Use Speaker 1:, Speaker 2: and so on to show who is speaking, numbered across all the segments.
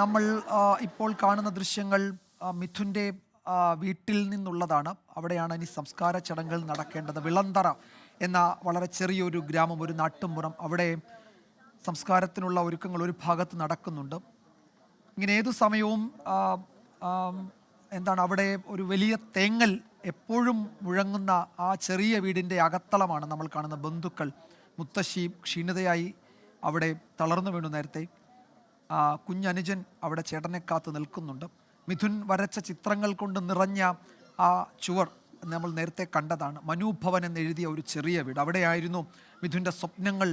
Speaker 1: നമ്മൾ ഇപ്പോൾ കാണുന്ന ദൃശ്യങ്ങൾ മിഥുന്റെ വീട്ടിൽ നിന്നുള്ളതാണ്. അവിടെയാണ് ഇനി സംസ്കാര ചടങ്ങുകൾ നടക്കേണ്ടത്. വിളന്തറ എന്ന വളരെ ചെറിയൊരു ഗ്രാമം ഒരു നാട്ടുമ്പുറം. അവിടെ സംസ്കാരത്തിനുള്ള ഒരുക്കങ്ങൾ ഒരു ഭാഗത്ത് നടക്കുന്നുണ്ട്. ഇങ്ങനെ ഏതു സമയവും എന്താണ് അവിടെ ഒരു വലിയ തേങ്ങൽ എപ്പോഴും മുഴങ്ങുന്ന ആ ചെറിയ വീടിന്റെ അകത്തളമാണ് നമ്മൾ കാണുന്ന ബന്ധുക്കൾ. മുത്തശ്ശി ക്ഷീണിതയായി അവിടെ തളർന്നു വീണു നേരത്തെ. കുഞ്ഞനുജൻ അവിടെ ചേട്ടനെ കാത്ത് നിൽക്കുന്നുണ്ട്. മിഥുൻ വരച്ച ചിത്രങ്ങൾ കൊണ്ട് നിറഞ്ഞ ആ ചുവർ നമ്മൾ നേരത്തെ കണ്ടതാണ്. മനുഭവൻ എന്നെഴുതിയ ഒരു ചെറിയ വീട്. അവിടെയായിരുന്നു മിഥുന്റെ സ്വപ്നങ്ങൾ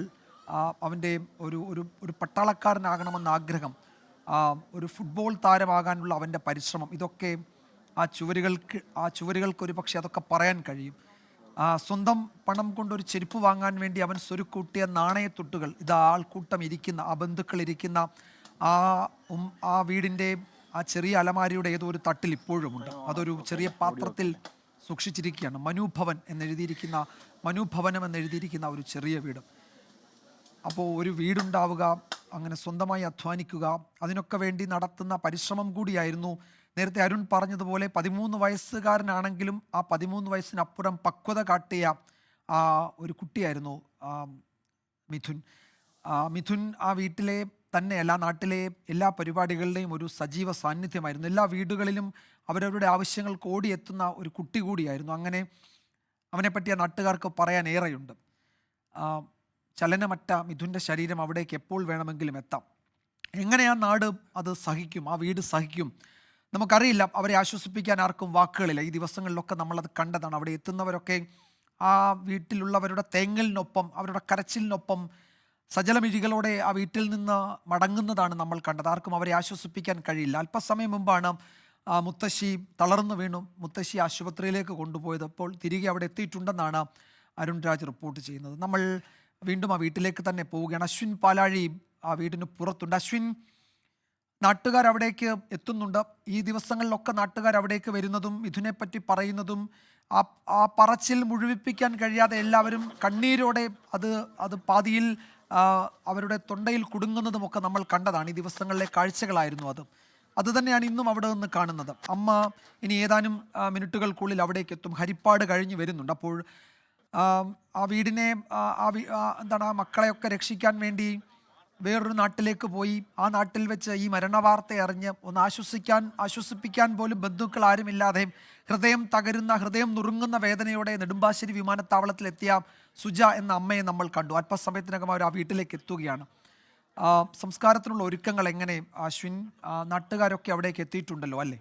Speaker 1: അവന്റെ ഒരു ഒരു ഒരു പട്ടാളക്കാരനാകണമെന്ന ആഗ്രഹം ഒരു ഫുട്ബോൾ താരമാകാനുള്ള അവന്റെ പരിശ്രമം. ഇതൊക്കെ ആ ചുവരുകൾക്ക് ആ ചുവരുകൾക്ക് ഒരു പക്ഷേ അതൊക്കെ പറയാൻ കഴിയും. സ്വന്തം പണം കൊണ്ടൊരു ചെരുപ്പ് വാങ്ങാൻ വേണ്ടി അവൻ സ്വരുക്കൂട്ടിയ നാണയത്തൊട്ടുകൾ ഇത് ആൾക്കൂട്ടം ഇരിക്കുന്ന ആ ബന്ധുക്കൾ ഇരിക്കുന്ന ആ ആ വീടിന്റെ ആ ചെറിയ അലമാരിയുടെ ഏതോ ഒരു തട്ടിൽ ഇപ്പോഴുമുണ്ട് അതൊരു ചെറിയ പാത്രത്തിൽ സൂക്ഷിച്ചിരിക്കുകയാണ്. മനുഭവൻ എന്നെഴുതിയിരിക്കുന്ന മനുഭവനം എന്നെഴുതിയിരിക്കുന്ന ഒരു ചെറിയ വീട്. അപ്പോൾ ഒരു വീടുണ്ടാവുക അങ്ങനെ സ്വന്തമായി അധ്വാനിക്കുക അതിനൊക്കെ വേണ്ടി നടത്തുന്ന പരിശ്രമം കൂടിയായിരുന്നു. നേരത്തെ അരുൺ പറഞ്ഞതുപോലെ പതിമൂന്ന് വയസ്സുകാരനാണെങ്കിലും ആ പതിമൂന്ന് വയസ്സിനപ്പുറം പക്വത കാട്ടിയ ആ ഒരു കുട്ടിയായിരുന്നു മിഥുൻ. മിഥുൻ ആ വീട്ടിലെ തന്നെ എല്ലാ നാട്ടിലെ എല്ലാ പരിപാടികളുടെയും ഒരു സജീവ സാന്നിധ്യമായിരുന്നു. എല്ലാ വീടുകളിലും അവരവരുടെ ആവശ്യങ്ങൾക്ക് ഓടിയെത്തുന്ന ഒരു കുട്ടി കൂടിയായിരുന്നു. അങ്ങനെ അവനെ പറ്റിയ നാട്ടുകാർക്ക് പറയാൻ ഏറെയുണ്ട്. ചലനമറ്റ മിഥുന്റെ ശരീരം അവിടേക്ക് എപ്പോൾ വേണമെങ്കിലും എത്താം. എങ്ങനെയാ നാട് അത് സഹിക്കും ആ വീട് സഹിക്കും? നമുക്കറിയില്ല. അവരെ ആശ്വസിപ്പിക്കാൻ ആർക്കും വാക്കുകളില്ല. ഈ ദിവസങ്ങളിലൊക്കെ നമ്മളത് കണ്ടതാണ്. അവിടെ എത്തുന്നവരൊക്കെ ആ വീട്ടിലുള്ളവരുടെ തേങ്ങലിനൊപ്പം അവരുടെ കരച്ചിലിനൊപ്പം സജലമിഴികളോടെ ആ വീട്ടിൽ നിന്ന് മടങ്ങുന്നതാണ് നമ്മൾ കണ്ടത്. ആർക്കും അവരെ ആശ്വസിപ്പിക്കാൻ കഴിയില്ല. അല്പസമയം മുമ്പാണ് മുത്തശ്ശി തളർന്നു വീണു. മുത്തശ്ശി ആശുപത്രിയിലേക്ക് കൊണ്ടുപോയത്. അപ്പോൾ തിരികെ അവിടെ എത്തിയിട്ടുണ്ടെന്നാണ് അരുൺ രാജ് റിപ്പോർട്ട് ചെയ്യുന്നത്. നമ്മൾ വീണ്ടും ആ വീട്ടിലേക്ക് തന്നെ പോവുകയാണ്. അശ്വിൻ പാലാഴി ആ വീടിന് പുറത്തുണ്ട്. അശ്വിൻ നാട്ടുകാർ അവിടേക്ക് എത്തുന്നുണ്ട്. ഈ ദിവസങ്ങളിലൊക്കെ നാട്ടുകാർ അവിടേക്ക് വരുന്നതും ഇതിനെപ്പറ്റി പറയുന്നതും ആ ആ പറച്ചിൽ മുഴുവിപ്പിക്കാൻ കഴിയാതെ എല്ലാവരും കണ്ണീരോടെ അത് അത് പാതിയിൽ അവരുടെ തൊണ്ടയിൽ കുടുങ്ങുന്നതുമൊക്കെ നമ്മൾ കണ്ടതാണ്. ഈ ദിവസങ്ങളിലെ കാഴ്ചകളായിരുന്നു അത്. അതുതന്നെയാണ് ഇന്നും അവിടെ നിന്ന് കാണുന്നത്. അമ്മ ഇനി ഏതാനും മിനിറ്റുകൾക്കുള്ളിൽ അവിടേക്ക് എത്തും. ഹരിപ്പാട് കഴിഞ്ഞ് വരുന്നുണ്ട്. അപ്പോൾ ആ, വീടിനെ ആ, എന്താണ് ആ മക്കളെയൊക്കെ രക്ഷിക്കാൻ വേണ്ടി വേറൊരു നാട്ടിലേക്ക് പോയി. ആ നാട്ടിൽ വെച്ച് ഈ മരണവാർത്ത അറിഞ്ഞ് ഒന്ന് ആശ്വസിക്കാൻ ആശ്വസിപ്പിക്കാൻ പോലും ബന്ധുക്കൾ ആരുമില്ലാതെ ഹൃദയം തകരുന്ന ഹൃദയം നുറുങ്ങുന്ന വേദനയോടെ നെടുമ്പാശ്ശേരി വിമാനത്താവളത്തിലെത്തിയ സുജ എന്ന അമ്മയെ നമ്മൾ കണ്ടു. അല്പസമയത്തിനകം അവർ ആ വീട്ടിലേക്ക് എത്തുകയാണ്. സംസ്കാരത്തിനുള്ള ഒരുക്കങ്ങൾ എങ്ങനെ? അശ്വിൻ നാട്ടുകാരൊക്കെ അവിടേക്ക് എത്തിയിട്ടുണ്ടല്ലോ അല്ലേ?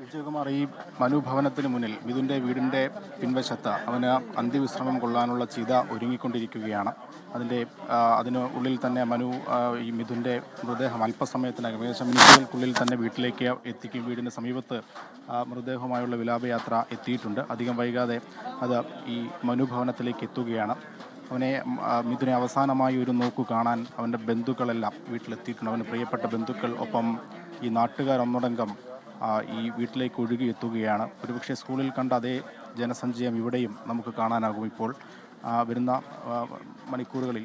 Speaker 2: വിജയകുമാർ ഈ മനുഭവനത്തിന് മുന്നിൽ മിഥുന്റെ വീടിന്റെ പിൻവശത്ത് അവന് അന്ത്യവിശ്രമം കൊള്ളാനുള്ള ചിത ഒരുങ്ങിക്കൊണ്ടിരിക്കുകയാണ്. അതിന്റെ ആ, അതിന് ഉള്ളിൽ തന്നെ മനു ഈ മിഥുന്റെ മൃതദേഹം അല്പസമയത്തിനകം ഏകദേശം മിനിറ്റുകൾക്കുള്ളിൽ തന്നെ വീട്ടിലേക്ക് എത്തിക്കും. വീടിന് സമീപത്ത് മൃതദേഹവുമായുള്ള വിലാപയാത്ര എത്തിയിട്ടുണ്ട്. അധികം വൈകാതെ അത് ഈ മനുഭവനത്തിലേക്ക് എത്തുകയാണ്. അവനെ മിഥുനെ അവസാനമായി ഒരു നോക്കു കാണാൻ അവന്റെ ബന്ധുക്കളെല്ലാം വീട്ടിലെത്തിയിട്ടുണ്ട്. അവന്റെ പ്രിയപ്പെട്ട ബന്ധുക്കൾ ഒപ്പം ഈ ആ, ഈ വീട്ടിലേക്ക് ഒഴുകി എത്തുകയാണ്. ഒരുപക്ഷെ സ്കൂളിൽ കണ്ട അതേ ജനസഞ്ചയം ഇവിടെയും നമുക്ക് കാണാനാകും ഇപ്പോൾ. വരുന്ന മണിക്കൂറുകളിൽ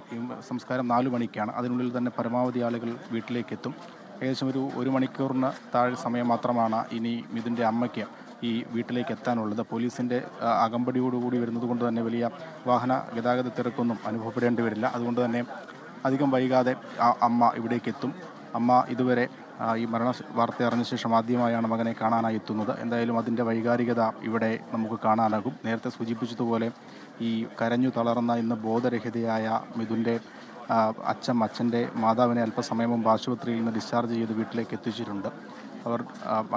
Speaker 2: സംസ്കാരം നാലു മണിക്കാണ്. അതിനുള്ളിൽ തന്നെ പരമാവധി ആളുകൾ വീട്ടിലേക്കെത്തും ഏകദേശം ഒരു ഒരു മണിക്കൂറിന് താഴെ സമയം മാത്രമാണ് ഇനി മിഥുന്റെ അമ്മയ്ക്ക് ഈ വീട്ടിലേക്ക് എത്താനുള്ളത്. പോലീസിന്റെ അകമ്പടിയോടുകൂടി വരുന്നത് കൊണ്ട് തന്നെ വലിയ വാഹന ഗതാഗത തിരക്കൊന്നും അനുഭവപ്പെടേണ്ടി വരില്ല. അതുകൊണ്ട് തന്നെ അധികം വൈകാതെ അമ്മ ഇവിടേക്ക് എത്തും അമ്മ ഇതുവരെ ഈ മരണ വാർത്ത അറിഞ്ഞ ശേഷം ആദ്യമായാണ് മകനെ കാണാനായി എത്തുന്നത്. എന്തായാലും അതിന്റെ വൈകാരികത ഇവിടെ നമുക്ക് കാണാനാകും. നേരത്തെ സൂചിപ്പിച്ചതുപോലെ ഈ കരഞ്ഞു തളർന്ന ഇന്ന് ബോധരഹിതയായ മിഥുന്റെ അച്ഛൻ അച്ഛന്റെ മാതാവിനെ അല്പസമയം മുമ്പ് ആശുപത്രിയിൽ നിന്ന് ഡിസ്ചാർജ് ചെയ്ത് വീട്ടിലേക്ക് എത്തിച്ചിട്ടുണ്ട്. അവർ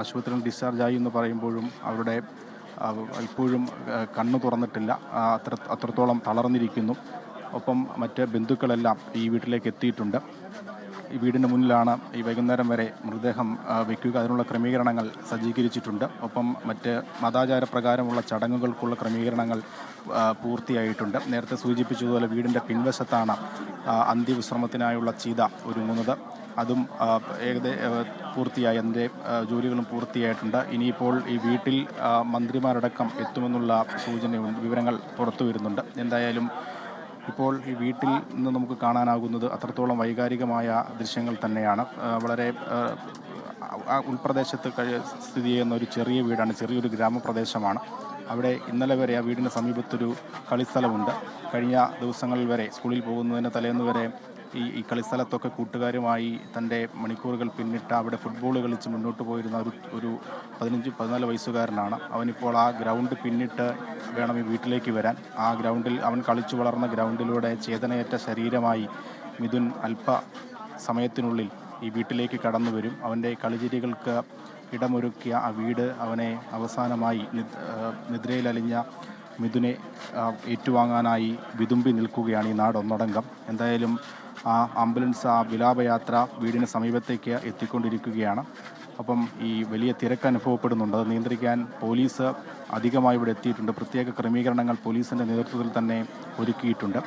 Speaker 2: ആശുപത്രിയിൽ ഡിസ്ചാർജ് ആയി എന്ന് പറയുമ്പോഴും അവരുടെ ഇപ്പോഴും കണ്ണു തുറന്നിട്ടില്ല. അത്ര അത്രത്തോളം തളർന്നിരിക്കുന്നു. ഒപ്പം മറ്റ് ബന്ധുക്കളെല്ലാം ഈ വീട്ടിലേക്ക് എത്തിയിട്ടുണ്ട്. ഈ വീടിന് മുന്നിലാണ് ഈ വൈകുന്നേരം വരെ മൃതദേഹം വയ്ക്കുക അതിനുള്ള ക്രമീകരണങ്ങൾ സജ്ജീകരിച്ചിട്ടുണ്ട്. ഒപ്പം മറ്റ് മതാചാര പ്രകാരമുള്ള ചടങ്ങുകൾക്കുള്ള ക്രമീകരണങ്ങൾ പൂർത്തിയായിട്ടുണ്ട്. നേരത്തെ സൂചിപ്പിച്ചതുപോലെ വീടിന്റെ പിൻവശത്താണ് അന്ത്യവിശ്രമത്തിനായുള്ള ചീത ഒരുങ്ങുന്നത്. അതും ഏകദേ പൂർത്തിയായി. ആ, ജോലികളും പൂർത്തിയായിട്ടുണ്ട്. ഇനിയിപ്പോൾ ഈ വീട്ടിൽ മന്ത്രിമാരടക്കം എത്തുമെന്നുള്ള സൂചനയുണ്ട് വിവരങ്ങൾ പുറത്തു വരുന്നുണ്ട്. എന്തായാലും ഇപ്പോൾ ഈ വീട്ടിൽ നിന്ന് നമുക്ക് കാണാനാകുന്നത് അത്രത്തോളം വൈകാരികമായ ദൃശ്യങ്ങൾ തന്നെയാണ്. വളരെ ഉൾപ്രദേശത്ത് സ്ഥിതി ചെയ്യുന്ന ഒരു ചെറിയ വീടാണ് ചെറിയൊരു ഗ്രാമപ്രദേശമാണ്. അവിടെ ഇന്നലെ വരെ ആ വീടിന് സമീപത്തൊരു കളിസ്ഥലമുണ്ട്. കഴിഞ്ഞ ദിവസങ്ങളിൽ വരെ സ്കൂളിൽ പോകുന്നതിന് തലേന്ന് വരെ ഈ ഈ കളിസ്ഥലത്തൊക്കെ കൂട്ടുകാരുമായി തന്റെ മണിക്കൂറുകൾ പിന്നിട്ട് അവിടെ ഫുട്ബോൾ കളിച്ച് മുന്നോട്ട് പോയിരുന്ന ഒരു ഒരു പതിനഞ്ച് പതിനാല് വയസ്സുകാരനാണ്. അവനിപ്പോൾ ആ ഗ്രൗണ്ട് പിന്നിട്ട് വേണം ഈ വീട്ടിലേക്ക് വരാൻ. ആ ഗ്രൗണ്ടിൽ അവൻ കളിച്ചു വളർന്ന ഗ്രൗണ്ടിലൂടെ ചേതനയേറ്റ ശരീരമായി മിഥുൻ അല്പ സമയത്തിനുള്ളിൽ ഈ വീട്ടിലേക്ക് കടന്നു വരും. അവന്റെ കളിചിരികൾക്ക് ഇടമൊരുക്കിയ ആ വീട് അവനെ അവസാനമായി നിദ്രയിലലിഞ്ഞ മിഥുനെ ഏറ്റുവാങ്ങാനായി വിതുമ്പി നിൽക്കുകയാണ് ഈ നാടൊന്നടങ്കം. എന്തായാലും ആ ആംബുലൻസ് ആ വിലാപയാത്ര വീടിന് സമീപത്തേക്ക് എത്തിക്കൊണ്ടിരിക്കുകയാണ്. അപ്പം ഈ വലിയ തിരക്ക് അനുഭവപ്പെടുന്നുണ്ട്. അത് നിയന്ത്രിക്കാൻ പോലീസ് അധികമായി ഇവിടെ എത്തിയിട്ടുണ്ട്. പ്രത്യേക ക്രമീകരണങ്ങൾ പോലീസിന്റെ നേതൃത്വത്തിൽ തന്നെ ഒരുക്കിയിട്ടുണ്ട്.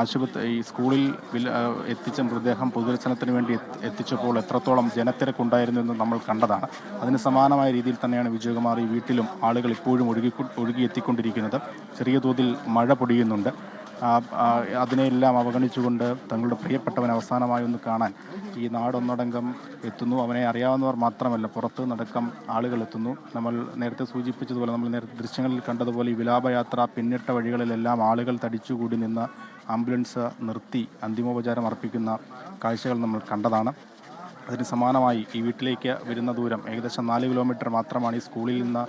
Speaker 2: ആശുപത്രി ഈ സ്കൂളിൽ എത്തിച്ച മൃതദേഹം പൊതുദർശനത്തിന് വേണ്ടി എത്തിച്ചപ്പോൾ എത്രത്തോളം ജനത്തിരക്കുണ്ടായിരുന്നു എന്ന് നമ്മൾ കണ്ടതാണ്. അതിന് സമാനമായ രീതിയിൽ തന്നെയാണ് വിജയകുമാർ ഈ വീട്ടിലും ആളുകൾ ഇപ്പോഴും ഒഴുകി ഒഴുകി എത്തിക്കൊണ്ടിരിക്കുന്നത്. ചെറിയ തോതിൽ മഴ പൊടിയുന്നുണ്ട്. അതിനെയെല്ലാം അവഗണിച്ചുകൊണ്ട് തങ്ങളുടെ പ്രിയപ്പെട്ടവൻ അവസാനമായി ഒന്ന് കാണാൻ ഈ നാടൊന്നടങ്കം എത്തുന്നു. അവനെ അറിയാവുന്നവർ മാത്രമല്ല പുറത്ത് നടക്കം ആളുകൾ എത്തുന്നു. നമ്മൾ നേരത്തെ സൂചിപ്പിച്ചതുപോലെ നമ്മൾ നേരത്തെ ദൃശ്യങ്ങളിൽ കണ്ടതുപോലെ ഈ വിലാപയാത്ര പിന്നിട്ട വഴികളിലെല്ലാം ആളുകൾ തടിച്ചുകൂടി നിന്ന് ആംബുലൻസ് നിർത്തി അന്തിമോപചാരം അർപ്പിക്കുന്ന കാഴ്ചകൾ നമ്മൾ കണ്ടതാണ്. അതിന് സമാനമായി ഈ വീട്ടിലേക്ക് വരുന്ന ദൂരം ഏകദേശം നാല് കിലോമീറ്റർ മാത്രമാണ് ഈ സ്കൂളിൽ നിന്ന്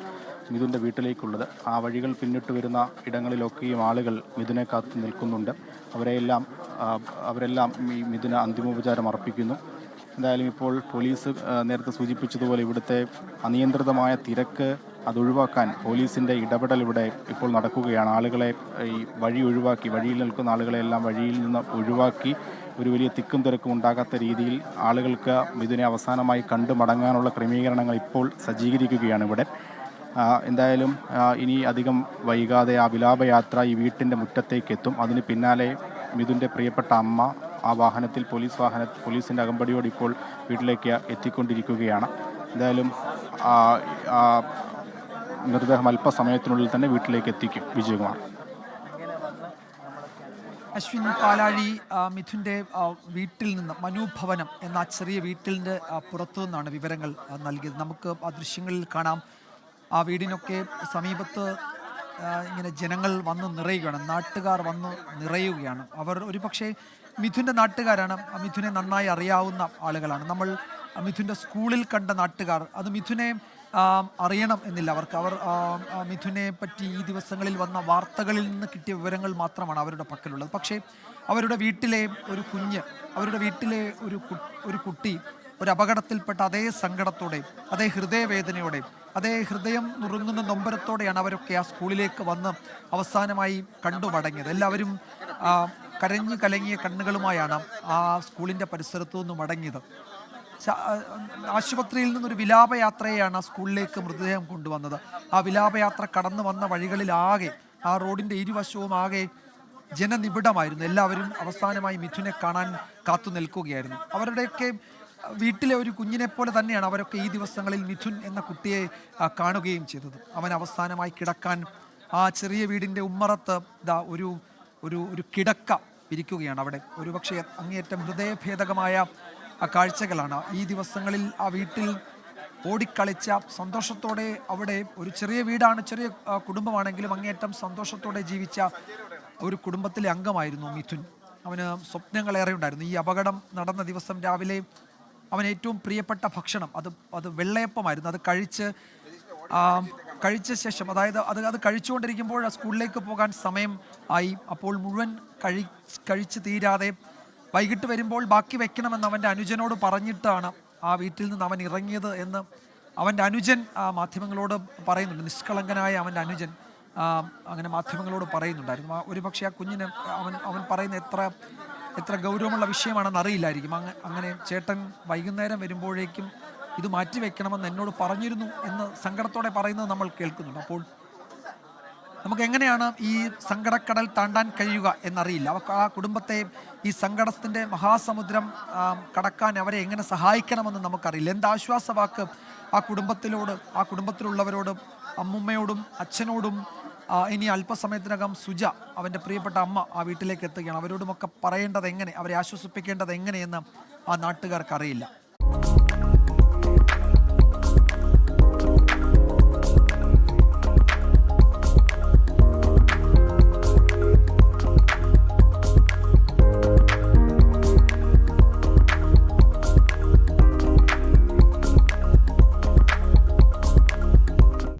Speaker 2: മിഥുന്റെ വീട്ടിലേക്കുള്ളത്. ആ വഴികൾ പിന്നിട്ട് വരുന്ന ഇടങ്ങളിലൊക്കെയും ആളുകൾ മിഥുനെ കാത്തു നിൽക്കുന്നുണ്ട്. അവരെയെല്ലാം അവരെല്ലാം ഈ മിഥുന അന്തിമോപചാരം അർപ്പിക്കുന്നു. എന്തായാലും ഇപ്പോൾ പോലീസ് നേരത്തെ സൂചിപ്പിച്ചതുപോലെ ഇവിടുത്തെ അനിയന്ത്രിതമായ തിരക്ക് അത് ഒഴിവാക്കാൻ പോലീസിന്റെ ഇടപെടൽ ഇവിടെ ഇപ്പോൾ നടക്കുകയാണ്. ആളുകളെ ഈ വഴി ഒഴിവാക്കി വഴിയിൽ നിൽക്കുന്ന ആളുകളെല്ലാം വഴിയിൽ നിന്ന് ഒഴിവാക്കി ഒരു വലിയ തിക്കും തിരക്കും ഉണ്ടാകാത്ത രീതിയിൽ ആളുകൾക്ക് ഇതിനെ അവസാനമായി കണ്ടു മടങ്ങാനുള്ള ക്രമീകരണങ്ങൾ ഇപ്പോൾ സജ്ജീകരിക്കുകയാണ് ഇവിടെ. എന്തായാലും ഇനി അധികം വൈകാതെ ആ വിലാപയാത്ര ഈ വീട്ടിന്റെ മുറ്റത്തേക്ക് എത്തും അതിന് പിന്നാലെ മിഥുന്റെ പ്രിയപ്പെട്ട അമ്മ ആ വാഹനത്തിൽ പോലീസ് വാഹന പോലീസിന്റെ അകമ്പടിയോട് ഇപ്പോൾ വീട്ടിലേക്ക് എത്തിക്കൊണ്ടിരിക്കുകയാണ്. എന്തായാലും മൃതദേഹം അല്പസമയത്തിനുള്ളിൽ തന്നെ വീട്ടിലേക്ക് എത്തിക്കും വിജയകുമാർ.
Speaker 1: അശ്വിൻ പാലാഴി മിഥുന്റെ വീട്ടിൽ നിന്ന് മനുഭവനം എന്ന ചെറിയ വീട്ടിന്റെ ആ, പുറത്തു നിന്നാണ് വിവരങ്ങൾ നൽകിയത്. നമുക്ക് ആ ദൃശ്യങ്ങളിൽ കാണാം. ആ വീടിനൊക്കെ സമീപത്ത് ഇങ്ങനെ ജനങ്ങൾ വന്ന് നിറയുകയാണ്. നാട്ടുകാർ വന്ന് നിറയുകയാണ്. അവർ ഒരു പക്ഷേ മിഥുന്റെ നാട്ടുകാരാണ്. മിഥുനെ നന്നായി അറിയാവുന്ന ആളുകളാണ്. നമ്മൾ മിഥുന്റെ സ്കൂളിൽ കണ്ട നാട്ടുകാർ. അത് മിഥുനെ അറിയണം എന്നില്ല. അവർക്ക് അവർ മിഥുനെ പറ്റി ഈ ദിവസങ്ങളിൽ വന്ന വാർത്തകളിൽ നിന്ന് കിട്ടിയ വിവരങ്ങൾ മാത്രമാണ് അവരുടെ പക്കലുള്ളത്. പക്ഷേ അവരുടെ വീട്ടിലെ ഒരു കുഞ്ഞ് അവരുടെ വീട്ടിലെ ഒരു ഒരു കുട്ടി ഒരു അപകടത്തിൽപ്പെട്ട അതേ സങ്കടത്തോടെ അതേ ഹൃദയവേദനയോടെ അതേ ഹൃദയം നുറുങ്ങുന്ന നൊമ്പരത്തോടെയാണ് അവരൊക്കെ ആ സ്കൂളിലേക്ക് വന്ന് അവസാനമായി കണ്ടു മടങ്ങിയത്. എല്ലാവരും കരഞ്ഞു കലങ്ങിയ കണ്ണുകളുമായാണ് ആ സ്കൂളിന്റെ പരിസരത്തു നിന്ന് മടങ്ങിയത്. ആശുപത്രിയിൽ നിന്നൊരു വിലാപയാത്രയാണ് ആ സ്കൂളിലേക്ക് മൃതദേഹം കൊണ്ടുവന്നത്. ആ വിലാപയാത്ര കടന്നു വന്ന വഴികളിലാകെ ആ റോഡിന്റെ ഇരുവശവും ആകെ ജനനിബിഡമായിരുന്നു. എല്ലാവരും അവസാനമായി മിഥുനെ കാണാൻ കാത്തു നിൽക്കുകയായിരുന്നു. അവരുടെയൊക്കെ വീട്ടിലെ ഒരു കുഞ്ഞിനെ പോലെ തന്നെയാണ് അവരൊക്കെ ഈ ദിവസങ്ങളിൽ മിഥുൻ എന്ന കുട്ടിയെ കാണുകയും ചെയ്തത്. അവൻ അവസാനമായി കിടക്കാൻ ആ ചെറിയ വീടിന്റെ ഉമ്മറത്ത് ദാ ഒരു ഒരു ഒരു കിടക്ക ഇരിക്കുകയാണ് അവിടെ. ഒരുപക്ഷെ അങ്ങേയറ്റം ഹൃദയഭേദകമായ കാഴ്ചകളാണ്. ഈ ദിവസങ്ങളിൽ ആ വീട്ടിൽ ഓടിക്കളിച്ച സന്തോഷത്തോടെ അവിടെ ഒരു ചെറിയ വീടാണ് ചെറിയ കുടുംബമാണെങ്കിലും അങ്ങേയറ്റം സന്തോഷത്തോടെ ജീവിച്ച ഒരു കുടുംബത്തിലെ അംഗമായിരുന്നു മിഥുൻ. അവന് സ്വപ്നങ്ങളേറെ ഉണ്ടായിരുന്നു. ഈ അപകടം നടന്ന ദിവസം രാവിലെ അവൻ ഏറ്റവും പ്രിയപ്പെട്ട ഭക്ഷണം അത് അത് വെള്ളയപ്പമായിരുന്നു. അത് കഴിച്ച് കഴിച്ച ശേഷം അതായത് അത് അത് കഴിച്ചുകൊണ്ടിരിക്കുമ്പോൾ സ്കൂളിലേക്ക് പോകാൻ സമയം ആയി. അപ്പോൾ മുഴുവൻ കഴി കഴിച്ച് തീരാതെ വൈകിട്ട് വരുമ്പോൾ ബാക്കി വെക്കണമെന്ന് അവന്റെ അനുജനോട് പറഞ്ഞിട്ടാണ് ആ വീട്ടിൽ നിന്ന് അവൻ ഇറങ്ങിയത് എന്ന് അവന്റെ അനുജൻ മാധ്യമങ്ങളോട് പറയുന്നുണ്ട്. നിഷ്കളങ്കനായ അവന്റെ അനുജൻ അങ്ങനെ മാധ്യമങ്ങളോട് പറയുന്നുണ്ടായിരുന്നു. ഒരു ഒരുപക്ഷെ ആ കുഞ്ഞിന് അവൻ അവൻ പറയുന്ന എത്ര എത്ര ഗൗരവമുള്ള വിഷയമാണെന്ന് അറിയില്ലായിരിക്കും. അങ്ങ അങ്ങനെ ചേട്ടൻ വൈകുന്നേരം വരുമ്പോഴേക്കും ഇത് മാറ്റി വെക്കണമെന്ന് എന്നോട് പറഞ്ഞിരുന്നു എന്ന് സങ്കടത്തോടെ പറയുന്നത് നമ്മൾ കേൾക്കുന്നുണ്ട്. അപ്പോൾ നമുക്ക് എങ്ങനെയാണ് ഈ സങ്കടക്കടൽ താണ്ടാൻ കഴിയുക എന്നറിയില്ല. ആ കുടുംബത്തെ ഈ സങ്കടത്തിന്റെ മഹാസമുദ്രം കടക്കാൻ അവരെ എങ്ങനെ സഹായിക്കണമെന്ന് നമുക്കറിയില്ല. എന്ത് ആശ്വാസവാക്ക് ആ കുടുംബത്തിലോട് ആ കുടുംബത്തിലുള്ളവരോടും അമ്മുമ്മയോടും അച്ഛനോടും ഇനി അല്പസമയത്തിനകം സുജ അവന്റെ പ്രിയപ്പെട്ട അമ്മ ആ വീട്ടിലേക്ക് എത്തുകയാണ്. അവരോടുമൊക്കെ പറയേണ്ടത് എങ്ങനെ അവരെ ആശ്വസിപ്പിക്കേണ്ടത് എങ്ങനെയെന്ന് ആ നാട്ടുകാർക്ക് അറിയില്ല.